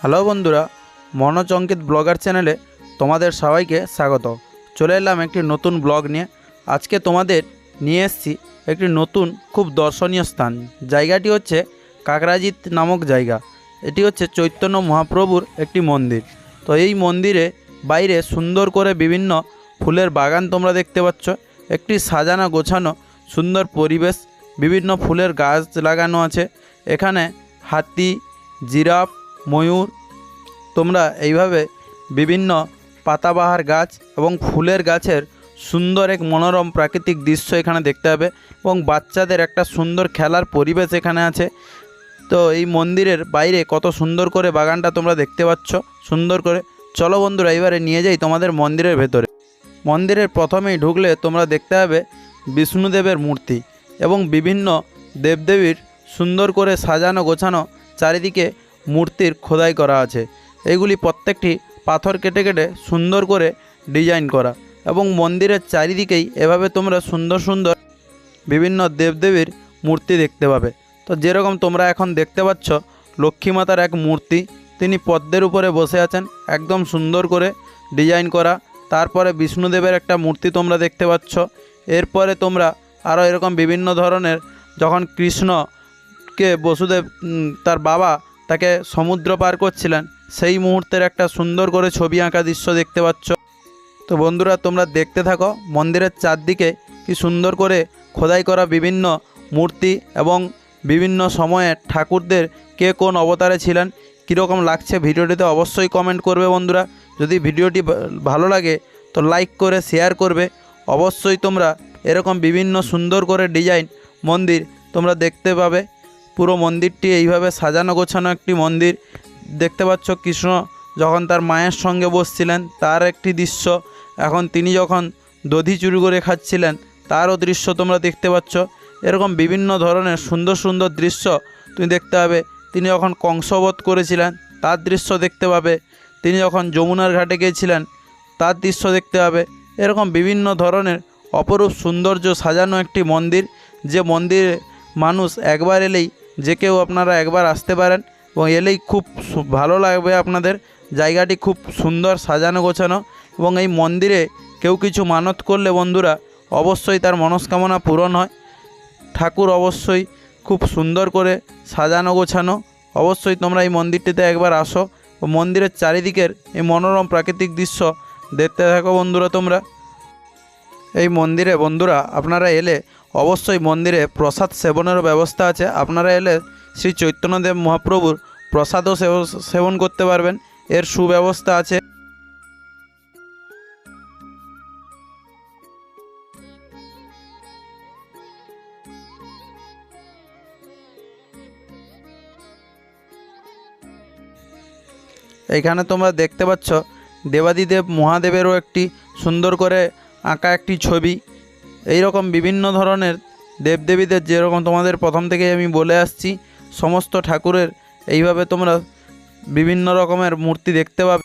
Hello বন্ধুরা মনোজ অঙ্কিত blogger চ্যানেলে তোমাদের সবাইকে স্বাগত। চলে এলাম একটি নতুন ব্লগ নিয়ে। আজকে তোমাদের নিয়ে এসেছি একটি নতুন, খুব দর্শনীয় স্থান। জায়গাটি হচ্ছে কাকরাজিৎ নামক জায়গা। এটি হচ্ছে চৈতন্য মহাপ্রভুর একটি মন্দির। তো এই মন্দিরে বাইরে সুন্দর করে বিভিন্ন ফুলের বাগান তোমরা দেখতে পাচ্ছ। একটি সাজানো গোছানো সুন্দর পরিবেশ, বিভিন্ন ফুলের গাছ লাগানো আছে। এখানে হাতি, জিরাফ ময়ূর। তোমরা এইভাবে বিভিন্ন পাতাবাহার গাছ এবং ফুলের গাছের সুন্দর এক মনোরম প্রাকৃতিক দৃশ্য এখানে দেখতে হবে এবং বাচ্চাদের একটা সুন্দর খেলার পরিবেশ এখানে আছে। তো এই মন্দিরের বাইরে কত সুন্দর করে বাগানটা তোমরা দেখতে পাচ্ছ, সুন্দর করে। চলো বন্ধুরা, এবারে নিয়ে যাই তোমাদের মন্দিরের ভেতরে। মন্দিরের প্রথমেই ঢুকলে তোমরা দেখতে পাবে বিষ্ণুদেবের মূর্তি এবং বিভিন্ন দেবদেবীর সুন্দর করে সাজানো গোছানো চারিদিকে মূর্তির খোদাই করা আছে। এইগুলি প্রত্যেকটি পাথর কেটে কেটে সুন্দর করে ডিজাইন করা এবং মন্দিরের চারিদিকেই এভাবে তোমরা সুন্দর সুন্দর বিভিন্ন দেবদেবীর মূর্তি দেখতে পাবে। তো যেরকম তোমরা এখন দেখতে পাচ্ছ লক্ষ্মীমাতার এক মূর্তি, তিনি পদ্মের উপরে বসে আছেন, একদম সুন্দর করে ডিজাইন করা। তারপরে বিষ্ণুদেবের একটা মূর্তি তোমরা দেখতে পাচ্ছ। এরপরে তোমরা আরও এরকম বিভিন্ন ধরনের যখন কৃষ্ণকে বসুদেব তার বাবা তাকে সমুদ্র পার করছিলেন। সেই মুহূর্তের একটা সুন্দর করে ছবি আঁকা দৃশ্য দেখতে পাচ্ছ। তো বন্ধুরা, তোমরা দেখতে থাকো, মন্দিরের চারদিকে কি সুন্দর করে খোদাই করা বিভিন্ন মূর্তি এবং বিভিন্ন সময়ে ঠাকুরদের কে কোন অবতারে ছিলেন, কীরকম লাগছে ভিডিওটিতে অবশ্যই কমেন্ট করবে বন্ধুরা। যদি ভিডিওটি ভালো লাগে তো লাইক করে শেয়ার করবে। অবশ্যই তোমরা এরকম বিভিন্ন সুন্দর করে ডিজাইন মন্দির তোমরা দেখতে পাবে। পুরো মন্দিরটি এইভাবে সাজানো গোছানো একটি মন্দির। দেখতে পাচ্ছ কৃষ্ণ যখন তার মায়ের সঙ্গে বসছিলেন, তার একটি দৃশ্য। এখন তিনি যখন দধি চুরি করে খাচ্ছিলেন, তারও দৃশ্য তোমরা দেখতে পাচ্ছ। এরকম বিভিন্ন ধরনের সুন্দর সুন্দর দৃশ্য তুমি দেখতে পাবে। তিনি যখন কংসবধ করেছিলেন, তার দৃশ্য দেখতে পাবে। তিনি যখন যমুনার ঘাটে গিয়েছিলেন, তার দৃশ্য দেখতে পাবে। এরকম বিভিন্ন ধরনের অপরূপ সৌন্দর্য সাজানো একটি মন্দির। যে মন্দিরে মানুষ একবার এলেই যে কেউ আপনারা একবার আসতে পারেন এবং এলেই খুব ভালো লাগবে আপনাদের। জায়গাটি খুব সুন্দর সাজানো গোছানো এবং এই মন্দিরে কেউ কিছু মানত করলে বন্ধুরা অবশ্যই তার মনস্কামনা পূরণ হয়। ঠাকুর অবশ্যই খুব সুন্দর করে সাজানো গোছানো। অবশ্যই তোমরা এই মন্দিরটিতে একবার আসো। ও মন্দিরের চারিদিকের এই মনোরম প্রাকৃতিক দৃশ্য দেখতে থাকো বন্ধুরা তোমরা। এই মন্দিরে বন্ধুরা, আপনারা এলে অবশ্যই মন্দিরে প্রসাদ সেবনেরও ব্যবস্থা আছে। আপনারা এলে শ্রী চৈতন্যদেব মহাপ্রভুর প্রসাদও সেব- সেবন করতে পারবেন। এর সুব্যবস্থা আছে। এখানে তোমরা দেখতে পাচ্ছ, দেবাদিদেব মহাদেবেরও একটি সুন্দর করে আঁকা একটি ছবি। এই রকম বিভিন্ন ধরনের দেবদেবীদের যেরকম তোমাদের প্রথম থেকেই আমি বলে আসছি, সমস্ত ঠাকুরের এইভাবে তোমরা বিভিন্ন রকমের মূর্তি দেখতে পাবে।